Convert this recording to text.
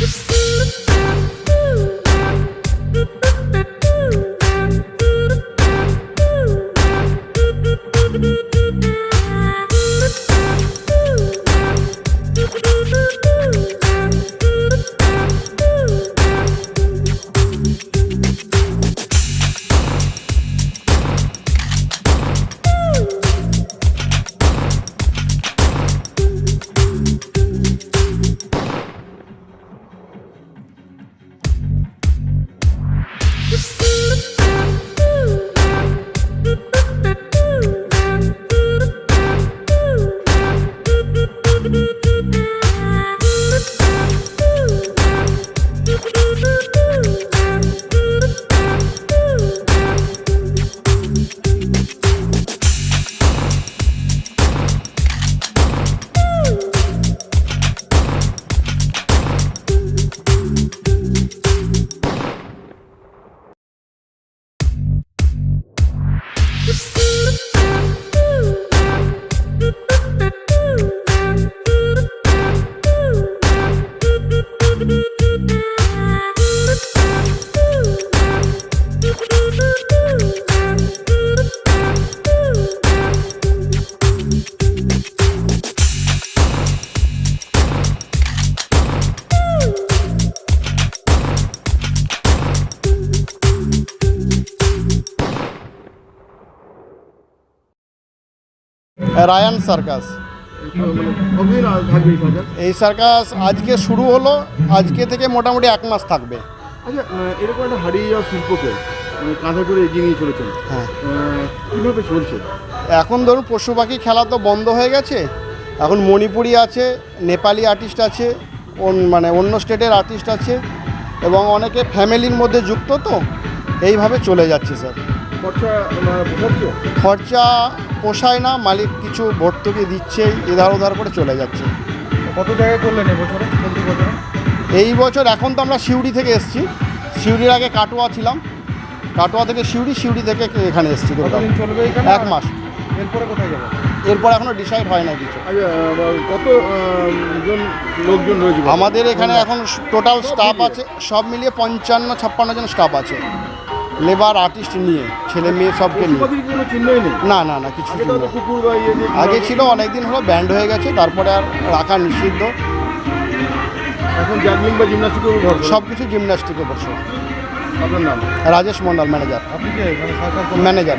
Just Rayan circus এই circus আজকে শুরু হলো আজকে থেকে মোটামুটি এক মাস থাকবে। আচ্ছা এরকম একটা হারিয়ে যাওয়া শিল্পকে মানে কাঁধে করে এগিয়ে নিয়ে চলেছেন। হ্যাঁ। কীভাবে চলছে? এখন ধরুন পশু পাখি খেলা তো বন্ধ হয়ে গেছে। এখন মণিপুরি আছে নেপালি আর্টিস্ট আছে মানে অন্য স্টেটের আর্টিস্ট আছে এবং অনেকে ফ্যামিলির মধ্যে যুক্ত তো এইভাবে চলে যাচ্ছে স্যার খরচা মানে খরচা পোষায় না মালিক কিছু ভর্তুকি দিচ্ছেই এধার ওধার করে চলে যাচ্ছে। কত জায়গায় করলেন এবছরে চলতি বছরে? এই বছর এখন তো আমরা সিউড়ি থেকে এসেছি। সিউড়ির আগে কাটোয়া ছিলাম। কাটোয়া থেকে সিউড়ি সিউড়ি থেকে এখানে এসেছি চলবে এক মাস। এরপরে কোথায় যাবে? এরপর এখনও ডিসাইড হয় না কিছু। আচ্ছা কত জন লোকজন রয়েছে? আমাদের এখানে এখন টোটাল স্টাফ আছে সব মিলিয়ে পঞ্চান্ন ছাপ্পান্ন জন স্টাফ আছে। লেবার আর্টিস্ট নিয়ে ছেলে মেয়ে সবকে নিয়ে। না না না কিছু আগে ছিল অনেক ইয়ে ছিল অনেকদিন হলো ব্যান্ড হয়ে গেছে তারপরে আর রাখা নিষিদ্ধ। এখন জ্যাগলিং বা জিমনাস্টিকের সব কিছু জিমনাস্টিকে বসে। আপনার নাম? Rajesh Mondal manager manager.